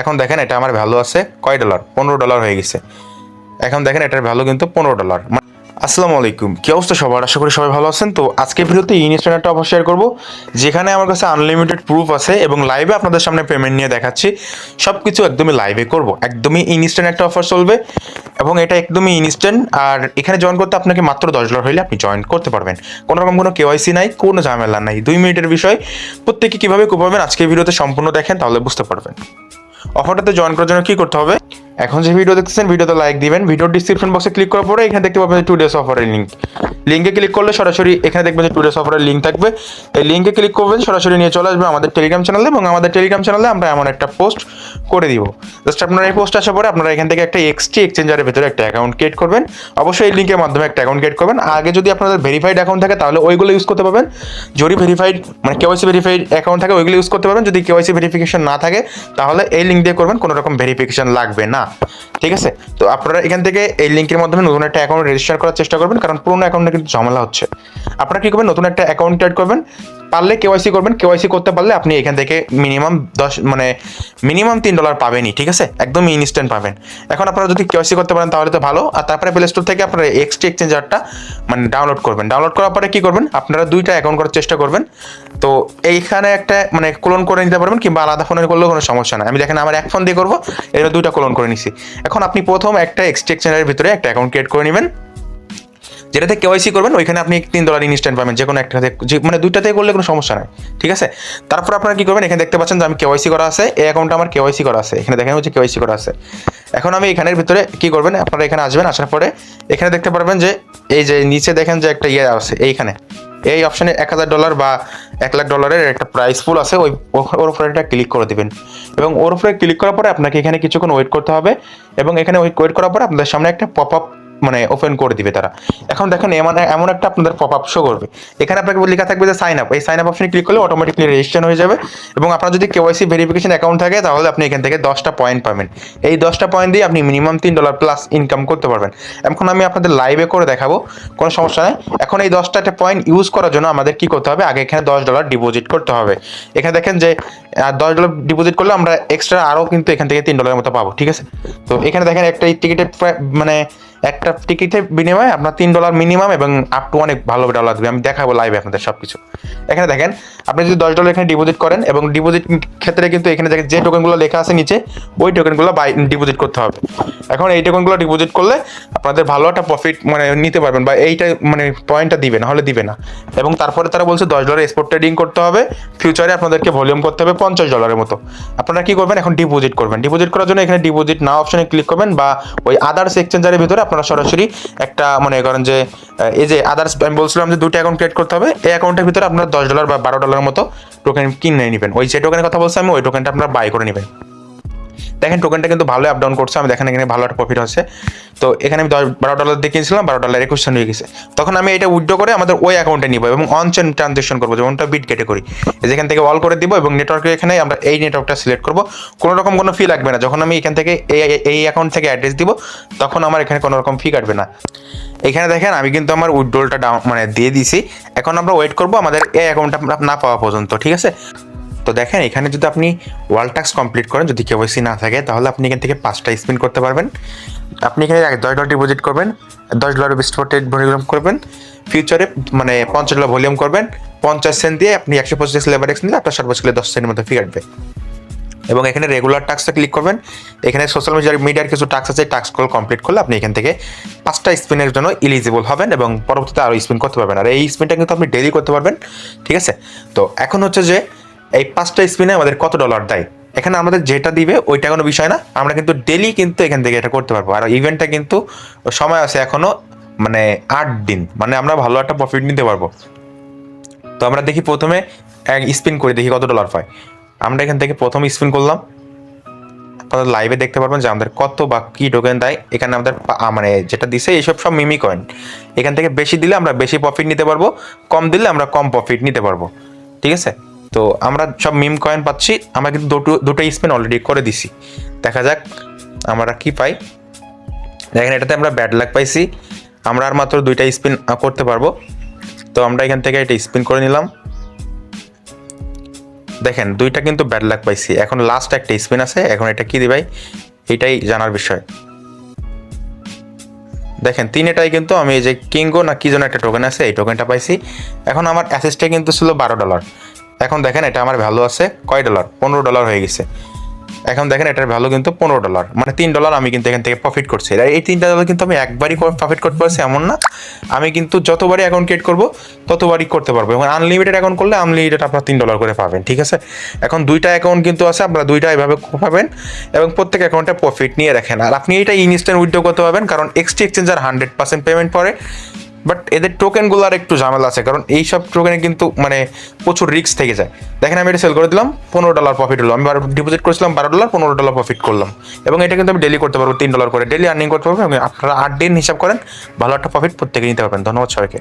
এখন দেখেন এটা আমার ভ্যালু আছে কয় ডলার পনেরো ডলার হয়ে গেছে। এখন দেখেন এটার ভ্যালু কিন্তু পনেরো ডলার আসসালামু আলাইকুম। কি অবস্থা সবার? আশা করি সবাই ভালো আছেন। তো আজকে ভিডিওতে একটা অফার শেয়ার করব, যেখানে আমার কাছে আনলিমিটেড প্রুফ আছে এবং লাইভে আপনাদের সামনে পেমেন্ট নিয়ে দেখাচ্ছি। সব কিছু একদমই লাইভে করব। একদমই ইনস্ট্যান্ট একটা অফার চলবে এবং এটা একদমই ইনস্ট্যান্ট আর এখানে জয়েন করতে আপনাকে মাত্র দশ ডলার হলে আপনি জয়েন করতে পারবেন। কোনো রকম কোনো কেওয়াইসি নাই, কোনো ঝামেলা নাই। দুই মিনিটের বিষয়। প্রত্যেকে কীভাবে করবেন, আজকে ভিডিওতে সম্পূর্ণ দেখেন, তাহলে বুঝতে পারবেন। অফারটাতে জয়েন করার জন্য কি করতে হবে? এখন যে ভিডিও দেখতেছেন ভিডিওতে লাইক দিবেন। ভিডিওর ডিসক্রিপশন বক্সে ক্লিক করার পরে এখানে দেখতে পাবেন টু ডেস অফারের লিঙ্ক লিঙ্কে ক্লিক করলে সরাসরি এখানে দেখবেন যে টু ডেস অফারের লিঙ্ক থাকবে। এই লিঙ্কে ক্লিক করবেন, সরাসরি নিয়ে চলে আসবে আমাদের টেলিগ্রাম চ্যানেলে এবং আমাদের টেলিগ্রাম চ্যানেলে আমরা এমন একটা পোস্ট করে দিব। জাস্ট আপনারা এই পোস্ট আসার পরে আপনারা এখান থেকে একটা এক্সটি এক্সচেঞ্জারের ভিতরে একটা অ্যাকাউন্ট ক্রিয়েট করবেন। অবশ্যই এই লিঙ্কের মাধ্যমে একটা অ্যাকাউন্ট ক্রিয়েট করবেন। আগে যদি আপনাদের ভেরিফাইড অ্যাকাউন্ট থাকে, তাহলে ওইগুলো ইউজ করতে পারবেন। যদি ভেরিফাইড মানে কেওয়াইসি ভেরিফাইড অ্যাকাউন্ট থাকে, ওইগুলো ইউজ করতে পারবেন। যদি কেওয়াইসি ভেরিফিকেশন না থাকে, তাহলে এই লিঙ্ক দিয়ে করবেন, কোনো রকম ভেরিফিকেশন লাগবে না। ঠিক আছে? তো আপনারা এখান থেকে এই লিঙ্কের মাধ্যমে নতুন একটা অ্যাকাউন্ট রেজিস্টার করার চেষ্টা করবেন, কারণ পুরোনো অ্যাকাউন্টে কিন্তু ঝামেলা হচ্ছে। আপনারা কী করবেন? নতুন একটা অ্যাকাউন্ট ক্রিয়েট করবেন। পারলে কেওয়াইসি করবেন। কেওয়াইসি করতে পারলে আপনি এখান থেকে মিনিমাম দশ মানে মিনিমাম তিন ডলার পাবেনই, ঠিক আছে? একদম ইনস্ট্যান্ট পাবেন। এখন আপনারা যদি কেওয়াইসি করতে পারেন তাহলে তো ভালো। আর তারপরে প্লে স্টোর থেকে আপনারা এক্সটি এক্সচেঞ্জারটা মানে ডাউনলোড করবেন। ডাউনলোড করার পরে কী করবেন? আপনারা দুইটা অ্যাকাউন্ট করার চেষ্টা করবেন। তো এইখানে একটা মানে ক্লোন করে নিতে পারবেন, কিংবা আলাদা ফোনে করলেও কোনো সমস্যা নাই। আমি দেখেন আমার এক ফোন দিয়ে করব এর দুইটা ক্লোন করে নিছি এখন আপনি প্রথম একটা এক্সটি এক্সচেঞ্জারের ভিতরে একটা অ্যাকাউন্ট ক্রিয়েট করে নেবেন। যেটাতে কেওয়াইসি করবেন, ওইখানে আপনি তিন ডলার ইনস্ট্যান্ট পাবেন যে কোনো একটাতে, যে মানে দুইটাতে করলে কোনো সমস্যা নাই, ঠিক আছে? তারপর আপনারা কি করবেন, এখানে দেখতে পাচ্ছেন যে আমি কেওয়াইসি করা আছে, এই অ্যাকাউন্টটা আমার কেওয়াইসি করা আছে, এখানে দেখেন হচ্ছে কেওয়াইসি করা আছে। এখন আমি এখানের ভিতরে কি করবেন, আপনারা এখানে আসবেন, আসার পরে এখানে দেখতে পারবেন যে, এই যে নিচে দেখেন যে একটা ইয়ে আছে, এইখানে। এই অপশানে এক হাজার ডলার বা এক লাখ ডলারের একটা প্রাইস ফুল আছে, ওই ওর উপরে একটা ক্লিক করে দেবেন। এবং ওর উপরে ক্লিক করার পরে আপনাকে এখানে কিছুক্ষণ ওয়েট করতে হবে এবং এখানে ওয়েট করার পরে আপনাদের সামনে একটা পপ আপ মানে ওপেন করে দিবে তারা। এখন দেখেন এমন এমন একটা আপনাদের পপ আপ শো করবে। এখানে আপনাকে লেখা থাকবে যে সাইন আপ এই সাইন আপ অপশনে ক্লিক করলে অটোমেটিকলি রেজিস্ট্রেশন হয়ে যাবে এবং আপনার যদি কেওয়াইসি ভেরিফিকেশন অ্যাকাউন্ট থাকে তাহলে আপনি এখান থেকে দশটা পয়েন্ট পাবেন। এই দশটা পয়েন্ট দিয়ে আপনি মিনিমাম তিন ডলার প্লাস ইনকাম করতে পারবেন। এখন আমি আপনাদের লাইভে করে দেখাবো, কোনো সমস্যা নেই। এখন এই দশটা একটা পয়েন্ট ইউজ করার জন্য আমাদের কি করতে হবে? আগে এখানে দশ ডলার ডিপোজিট করতে হবে। এখানে দেখেন যে দশ ডলার ডিপোজিট করলে আমরা এক্সট্রা আরও কিন্তু এখান থেকে তিন ডলারের মতো পাবো, ঠিক আছে? তো এখানে দেখেন একটা এই টিকিটের মানে একটা টিকিটের বিনিময়ে আপনার তিন ডলার মিনিমাম এবং আপ টু অনেক ভালো ডলার দেবে আমি দেখাবো লাইভে আপনাদের সব কিছু এখানে দেখেন, আপনি যদি দশ ডলার এখানে ডিপোজিট করেন এবং ডিপোজিট ক্ষেত্রে কিন্তু এখানে দেখেন যে টোকেনগুলো লেখা আছে নিচে, ওই টোকেনগুলো বাই ডিপোজিট করতে হবে। এখন এই টোকেনগুলো ডিপোজিট করলে আপনাদের ভালো একটা প্রফিট মানে নিতে পারবেন বা এইটা মানে পয়েন্টটা দিবে না হলে দিবে না। এবং তারপরে তারা বলছে দশ ডলার স্পট ট্রেডিং করতে হবে ফিউচারে আপনাদেরকে ভলিউম করতে হবে পঞ্চাশ ডলারের মতো। আপনারা কি করবেন? এখন ডিপোজিট করবেন। ডিপোজিট করার জন্য এখানে ডিপোজিট না অপশনে ক্লিক করবেন বা ওই আদার্স এক্সচেঞ্জারের ভিতরে আপনারা সরাসরি একটা মনে করেন যে এই যে আদার্স আমি বলছিলাম যে দুটো অ্যাকাউন্ট ক্রিয়েট করতে হবে, এই অ্যাকাউন্টের ভিতরে আপনারা দশ ডলার বা বারো ডলারের মতো টোকেন কিনে নেবেন। ওই যে টোকেনের কথা বলছি আমি, ওই টোকেনটা আপনারা বাই করে নেবেন। দেখেন টোকেনটা কিন্তু ভালো আপ ডাউন করছে, আমি দেখেন এখানে ভালো একটা প্রফিট হচ্ছে। তো এখানে আমি দশ, বারো ডলার দিয়ে কিনছিলাম বারো ডলার একুশ হয়ে গেছে। তখন আমি এটা উইড্রো করে আমাদের ওই অ্যাকাউন্টে নিব এবং অন চেন ট্রানজেকশন করব, যেমনটা বিট কেটে করি যেখান থেকে অল করে দিব এবং নেটওয়ার্কের এখানে আমরা এই নেটওয়ার্কটা সিলেক্ট করব। কোনো রকম কোনো ফি লাগবে না। যখন আমি এখান থেকে এই এই অ্যাকাউন্ট থেকে অ্যাড্রেস দিব, তখন আমার এখানে কোনো রকম ফি কাটবে না। এখানে দেখেন আমি কিন্তু আমার উইথড্রলটা ডাউন মানে দিয়ে দিছি এখন আমরা ওয়েট করব আমাদের এই অ্যাকাউন্টটা না পাওয়া পর্যন্ত, ঠিক আছে? তো দেখেন, এখানে যদি আপনি ওয়াল টাক্স কমপ্লিট করেন, যদি কেওয়াইসি না থাকে, তাহলে আপনি এখান থেকে পাঁচটা স্পিন করতে পারবেন। আপনি এখানে দশ ডলার ডিপোজিট করবেন, দশ ডলার স্পটেড ভলিউম করবেন ফিউচারে মানে পঞ্চাশ ডলার ভলিউম করবেন, পঞ্চাশ সেন্ট দিয়ে আপনি একশো পঁচিশ লেবার এক্স নিলে আপনার সর্বোচ্চ দশ সেন্টের মধ্যে ফি কাটবে। এবং এখানে রেগুলার টাস্কটা ক্লিক করবেন, এখানে সোশ্যাল মিডিয়ার মিডিয়ার কিছু টাস্ক আছে টাস্ক কল কমপ্লিট করলে আপনি এখান থেকে পাঁচটা স্পিনের জন্য ইলিজিবল হবেন এবং পরবর্তীতে আরও স্পিন করতে পারবেন। আর এই স্পিনটা কিন্তু আপনি ডেলি করতে পারবেন, ঠিক আছে? তো এখন হচ্ছে যে এই পাঁচটা স্পিনে আমাদের কত ডলার দেয়? এখানে আমাদের যেটা দিবে ওইটা কোনো বিষয় না। আমরা কিন্তু ডেলি কিন্তু এখান থেকে এটা করতে পারব। আর ইভেন্টটা কিন্তু সময় আছে এখনও মানে আট দিন। মানে আমরা ভালো একটা প্রফিট নিতে পারব। তো আমরা দেখি প্রথমে এক স্পিন করে, দেখি কত ডলার পাই আমরা এখান থেকে প্রথম স্পিন করলাম। আপনারা লাইভে দেখতে পারবেন যে আমাদের কত বা কি টোকেন দেয়। এখানে আমাদের মানে যেটা দিছে, এইসব সব মিমি কয়েন এখান থেকে বেশি দিলে আমরা বেশি প্রফিট নিতে পারব। কম দিলে আমরা কম প্রফিট নিতে পারব। ঠিক আছে? তো আমরা সব মিম কয়েন পাচ্ছি, আমরা কিন্তু দুটো দুটো স্পিন অলরেডি করে দিছি। দেখা যাক আমরা কি পাই। দেখেন, এটাতে আমরা ব্যাড লাক পাইছি। আমরা আর মাত্র দুইটা স্পিন করতে পারব। তো আমরা এখান থেকে এটা স্পিন করে নিলাম। দেখেন, দুইটা কিন্তু ব্যাড লাক পাইছি। এখন লাস্ট একটা স্পিন আছে। এখন এটা কি দিবাই এটাই জানার বিষয়। দেখেন, তিনটাই কিন্তু আমি যে কিঙ্গো না কি যেন একটা টোকেন আছে, এই টোকেনটা পাইছি। এখন আমার অ্যাসেসটা কিন্তু ছিল বারো ডলার এখন দেখেন এটা আমার ভ্যালু আছে কয় ডলার পনেরো ডলার হয়ে গেছে। এখন দেখেন এটার ভ্যালু কিন্তু পনেরো ডলার মানে তিন ডলার আমি কিন্তু এখান থেকে প্রফিট করছি। আর এই তিনটা ডলার কিন্তু আমি একবারই প্রফিট করতে পারছি এমন না। আমি কিন্তু যতবারই অ্যাকাউন্ট ক্রিয়েট করব, ততবারই করতে পারব। এবং আনলিমিটেড অ্যাকাউন্ট করলে আনলিমিটেড আপনার তিন ডলার করে পাবেন, ঠিক আছে? এখন দুইটা অ্যাকাউন্ট কিন্তু আছে, আপনারা দুইটা এভাবে পাবেন। এবং প্রত্যেক অ্যাকাউন্টে প্রফিট নিয়ে রাখেন। আর আপনি এটা ইনস্ট্যান্ট উইথড্র করতে পারবেন, কারণ XT exchanger hundred percent payment পরে। বাট এদের টোকেনগুলোর একটু ঝামেলা আছে, কারণ এইসব টোকেনে কিন্তু মানে প্রচুর রিস্ক থেকে যায়। দেখেন আমি এটা সেল করে দিলাম, পনেরো ডলার প্রফিট হলো। আমি বারো ডিপোজিট করেছিলাম, বারো ডলার পনেরো ডলার প্রফিট করলাম। এবং এটা কিন্তু আমি ডেলি করতে পারব, তিন ডলার করে। ডেলি আর্নিং করতে পারব আপনারা আট দিন হিসাব করেন, ভালো একটা প্রফিট প্রত্যেকে নিতে পারবেন। ধন্যবাদ সবাইকে।